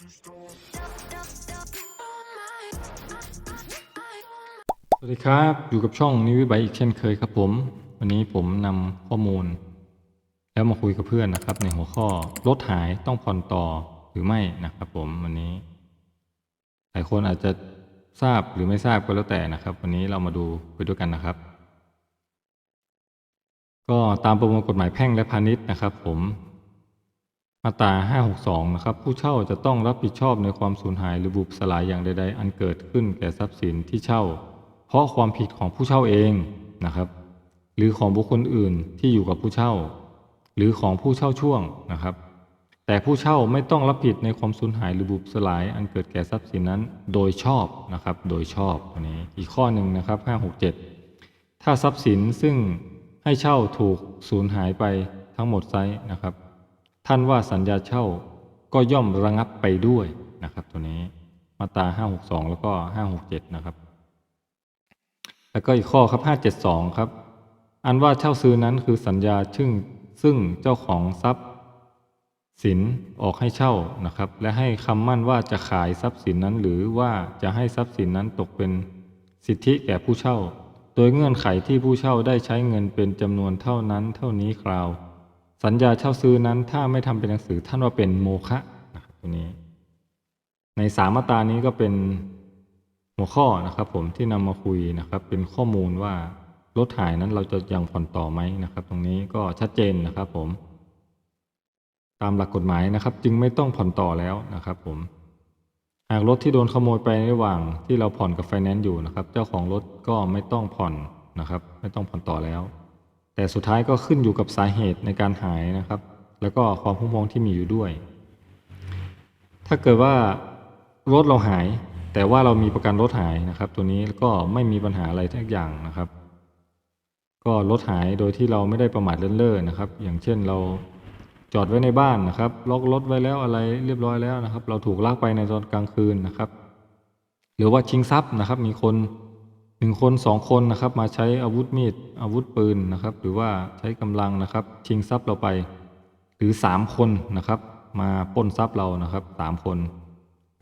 สวัสดีครับ อยู่กับช่องนิวิบไบอีกเช่นเคยครับผม วันนี้ผมนำข้อมูล แล้วมาคุยกับเพื่อนนะครับ ในหัวข้อรถหายต้องผ่อนต่อหรือไม่นะครับ ผมวันนี้ หลายคนอาจจะทราบหรือไม่ทราบก็แล้วแต่นะครับ วันนี้เรามาดูไปด้วยกันนะครับ ก็ตามประมวลกฎหมายแพ่งและพาณิชย์นะครับ ผม มาตรา562 นะครับ ผู้เช่าจะต้องรับผิดชอบในความสูญหายหรือบุบสลายอย่างใด ๆ อันเกิดขึ้นแก่ทรัพย์สินที่เช่า เพราะความผิดของผู้เช่าเองนะครับ หรือของบุคคลอื่นที่อยู่กับผู้เช่า หรือของผู้เช่าช่วงนะครับ แต่ผู้เช่าไม่ต้องรับผิดในความสูญหายหรือบุบสลายอันเกิดแก่ทรัพย์สินนั้น โดยชอบนะครับ โดยชอบอันนี้ อีกข้อหนึ่งนะครับ 567 ถ้าทรัพย์สินซึ่งให้เช่าถูกสูญหายไปทั้งหมดไซนะครับ ท่านว่าสัญญาเช่าก็ย่อมระงับไปด้วยนะครับ ตัวนี้มาตรา562แล้วก็567นะครับ แล้วก็อีกข้อครับ572ครับ อันว่าเช่าซื้อนั้นคือสัญญาซึ่งซึ่งเจ้าของทรัพย์สินออกให้เช่านะครับ และให้คำมั่นว่าจะขายทรัพย์สินนั้น หรือว่าจะให้ทรัพย์สินนั้นตกเป็นสิทธิแก่ผู้เช่า โดยเงื่อนไขที่ผู้เช่าได้ใช้เงินเป็นจำนวนเท่านั้น เท่านี้คราว สัญญาเช่าซื้อนั้นถ้าไม่ทำเป็นหนังสือท่านว่าเป็นโมฆะนะครับตัวนี้ ในสามมาตานี้ก็เป็นหัวข้อนะครับ ผมที่นำมาคุยนะครับ เป็นข้อมูลว่ารถหายนั้นเราจะยังผ่อนต่อไหมนะครับ ตรงนี้ก็ชัดเจนนะครับ ผม ตามหลักกฎหมายนะครับ จึงไม่ต้องผ่อนต่อแล้วนะครับ ผมหากรถที่โดนขโมยไประหว่างที่เราผ่อนกับไฟแนนซ์อยู่นะครับ เจ้าของรถก็ไม่ต้องผ่อนนะครับ ไม่ต้องผ่อนต่อแล้ว แต่สุดท้ายก็ขึ้นอยู่กับสาเหตุในการหายนะครับ แล้วก็ความคุ้มครองที่มีอยู่ด้วย ถ้าเกิดว่ารถเราหาย แต่ว่าเรามีประกันรถหายนะครับ ตัวนี้ก็ไม่มีปัญหาอะไรทุกอย่างนะครับ ก็รถหายโดยที่เราไม่ได้ประมาทเลินเล่อนะครับ อย่างเช่นเราจอดไว้ในบ้านนะครับล็อกรถไว้แล้วอะไรเรียบร้อยแล้วนะครับ เราถูกลากไปในตอนกลางคืนนะครับ หรือว่าชิงทรัพย์นะครับ มีคน หนึ่งคนสองคนนะครับมาใช้อาวุธมีดอาวุธปืนนะครับ หรือว่าใช้กำลังนะครับ ชิงทรัพย์เราไป หรือสามคนนะครับ มาปล้นทรัพย์เรานะครับสามคน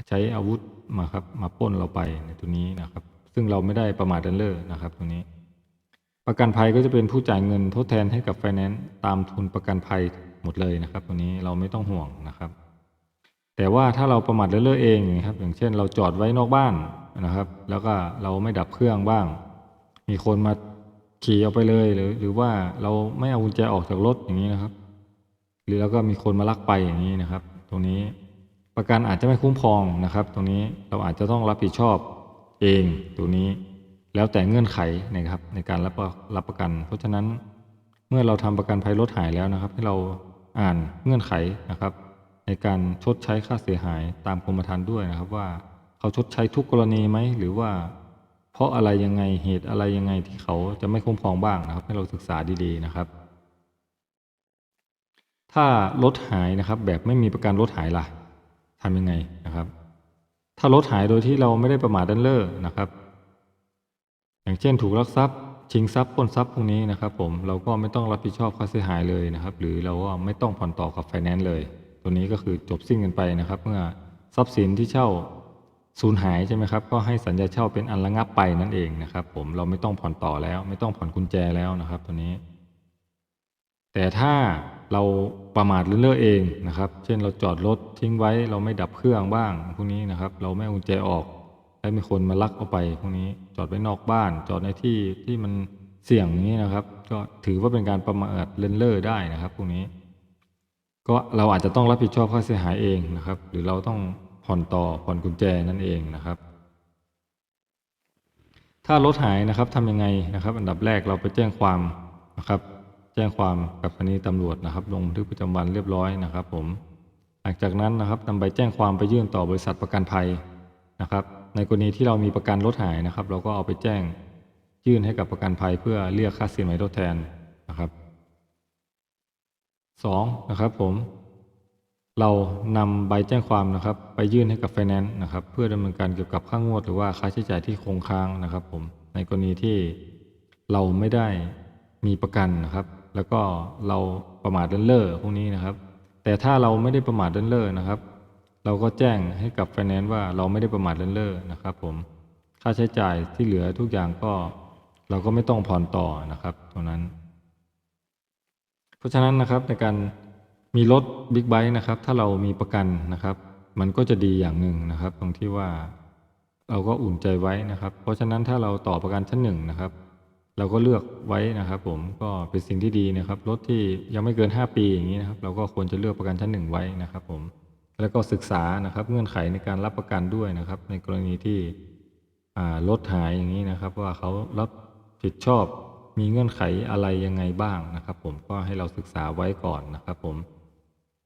ใช้อาวุธมาครับมาปล้นเราไปในตัวนี้นะครับ ซึ่งเราไม่ได้ประมาทเลินเล่อนะครับตัวนี้ ประกันภัยก็จะเป็นผู้จ่ายเงินทดแทนให้กับไฟแนนซ์ตามทุนประกันภัยหมดเลยนะครับตัวนี้เราไม่ต้องห่วงนะครับ แต่ว่าถ้าเราประมาทเลินเล่อเองนะครับอย่างเช่น เราจอดไว้นอกบ้าน นะครับ แล้วก็เราไม่ดับเครื่องบ้าง มีคนมาขี่เอาไปเลยหรือหรือว่าเราไม่เอากุญแจออกจากรถอย่างนี้นะครับ หรือแล้วก็มีคนมาลักไปอย่างนี้นะครับ ตรงนี้ประกันอาจจะไม่คุ้มครองนะครับ ตรงนี้เราอาจจะต้องรับผิดชอบเองตัวนี้แล้วแต่เงื่อนไขนะครับ ในการรับรับประกัน เพราะฉะนั้นเมื่อเราทำประกันภัยรถหายแล้วนะครับ ให้เราอ่านเงื่อนไขนะครับ ในการชดใช้ค่าเสียหายตามกรมธรรม์ด้วยนะครับว่า เขาชดใช้ทุกกรณีไหมหรือว่า เพราะอะไรยังไงเหตุอะไรยังไงที่เขาจะไม่คุ้มครองบ้างนะครับ ให้เราศึกษาดีๆนะครับ ถ้ารถหายนะครับ แบบไม่มีประกันรถหายล่ะทำยังไงนะครับ ถ้ารถหายโดยที่เราไม่ได้ประมาทเลินเล่อนะครับ อย่างเช่นถูกลักทรัพย์ชิงทรัพย์ปล้นทรัพย์พวกนี้นะครับ ผมเราก็ไม่ต้องรับผิดชอบค่าเสียหายเลยนะครับ หรือเราก็ไม่ต้องผ่อนต่อกับไฟแนนซ์เลย ตัวนี้ก็คือจบสิ้นกันไปนะครับ เมื่อทรัพย์สินที่เช่า สูญหายใช่ไหมครับ ก็ให้สัญญาเช่าเป็นอันระงับไปนั่นเองนะครับ ผมเราไม่ต้องผ่อนต่อแล้ว ไม่ต้องผ่อนกุญแจแล้วนะครับตัวนี้ แต่ถ้าเราประมาทเลินเล่อเองนะครับ เช่นเราจอดรถทิ้งไว้ เราไม่ดับเครื่องบ้างพวกนี้นะครับ เราไม่กุญแจออกแล้วมีคนมาลักเอาไปพวกนี้จอดไว้นอกบ้าน จอดในที่ที่มันเสี่ยงอย่างนี้นะครับ ก็ถือว่าเป็นการประมาทเลินเล่อได้นะครับพวกนี้ ก็เราอาจจะต้องรับผิดชอบค่าเสียหายเองนะครับ หรือเราต้อง ผ่อนต่อผ่อนกุญแจนั่นเองนะครับ ถ้ารถหายนะครับทำยังไงนะครับ อันดับแรกเราไปแจ้งความนะครับ แจ้งความกับสถานีตำรวจนะครับ ลงบันทึกประจำวันเรียบร้อยนะครับ ผม หลังจากนั้นนะครับนำใบแจ้งความไปยื่นต่อบริษัทประกันภัยนะครับ ในกรณีที่เรามีประกันรถหายนะครับ เราก็เอาไปแจ้งยื่นให้กับประกันภัยเพื่อเรียกค่าสินไหมทดแทนนะครับสองนะครับผม เรานำใบแจ้งความนะครับ ไปยื่นให้กับไฟแนนซ์นะครับ เพื่อดำเนินการเกี่ยวกับค่างวด หรือว่าค่าใช้จ่ายที่คงค้างนะครับ ผมในกรณีที่เราไม่ได้มีประกันนะครับ แล้วก็เราประมาทเลินเล่อพวกนี้นะครับ แต่ถ้าเราไม่ได้ประมาทเลินเล่อนะครับ เราก็แจ้งให้กับไฟแนนซ์ว่าเราไม่ได้ประมาทเลินเล่อนะครับ ผมค่าใช้จ่ายที่เหลือทุกอย่างก็ เราก็ไม่ต้องผ่อนต่อนะครับตรงนั้น เพราะฉะนั้นนะครับในการ มีรถบิ๊กไบค์นะครับ ถ้าเรามีประกันนะครับ มันก็จะดีอย่างหนึ่งนะครับ ตรงที่ว่าเราก็อุ่นใจไว้นะครับ เพราะฉะนั้นถ้าเราต่อประกันชั้นหนึ่งนะครับ เราก็เลือกไว้นะครับ ผมก็เป็นสิ่งที่ดีนะครับรถที่ยังไม่เกิน 5 ปีอย่างนี้นะครับ เราก็ควรจะเลือกประกันชั้นหนึ่งไว้นะครับ ผมแล้วก็ศึกษานะครับ เงื่อนไขในการรับประกันด้วยนะครับ ในกรณีที่รถหายอย่างนี้นะครับ ว่าเขารับผิดชอบมีเงื่อนไขอะไรยังไงบ้างนะครับ ผมก็ให้เราศึกษาไว้ก่อนนะครับ ผม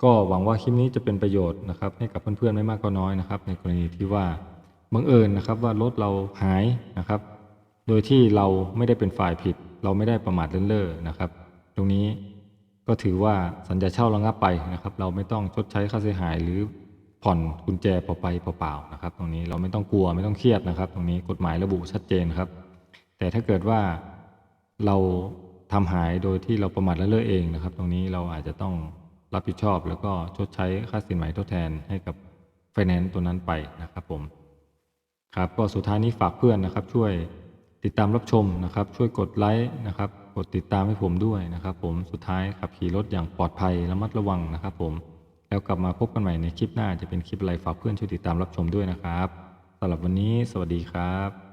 ก็หวังว่าคลิปนี้จะเป็นประโยชน์นะครับให้กับเพื่อนๆไม่มากก็น้อยนะครับ ในกรณีที่ว่าบังเอิญนะครับว่ารถเราหายนะครับ โดยที่เราไม่ได้เป็นฝ่ายผิด เราไม่ได้ประมาทเลินเล่อนะครับ ตรงนี้ก็ถือว่าสัญญาเช่าระงับไปนะครับ เราไม่ต้องชดใช้ค่าเสียหายหรือผ่อนกุญแจเปล่าไปเปล่าๆนะครับ ตรงนี้เราไม่ต้องกลัวไม่ต้องเครียดนะครับ ตรงนี้กฎหมายระบุชัดเจนครับ แต่ถ้าเกิดว่าเราทำหายโดยที่เราประมาทเลินเล่อเองนะครับ ตรงนี้เราอาจจะต้อง รับผิดชอบ แล้วก็ชดใช้ค่าสินไหมทดแทนให้กับไฟแนนซ์ตัวนั้นไปนะครับผมครับก็สุดท้ายนี้ฝากเพื่อนนะครับ ช่วยติดตามรับชมนะครับ ช่วยกดไลค์นะครับ กดติดตามให้ผมด้วยนะครับ ผมสุดท้ายขับขี่รถอย่างปลอดภัยระมัดระวังนะครับ ผมแล้วกลับมาพบกันใหม่ในคลิปหน้าจะเป็นคลิปอะไรฝากเพื่อนช่วยติดตามรับชมด้วยนะครับสำหรับวันนี้ สวัสดีครับ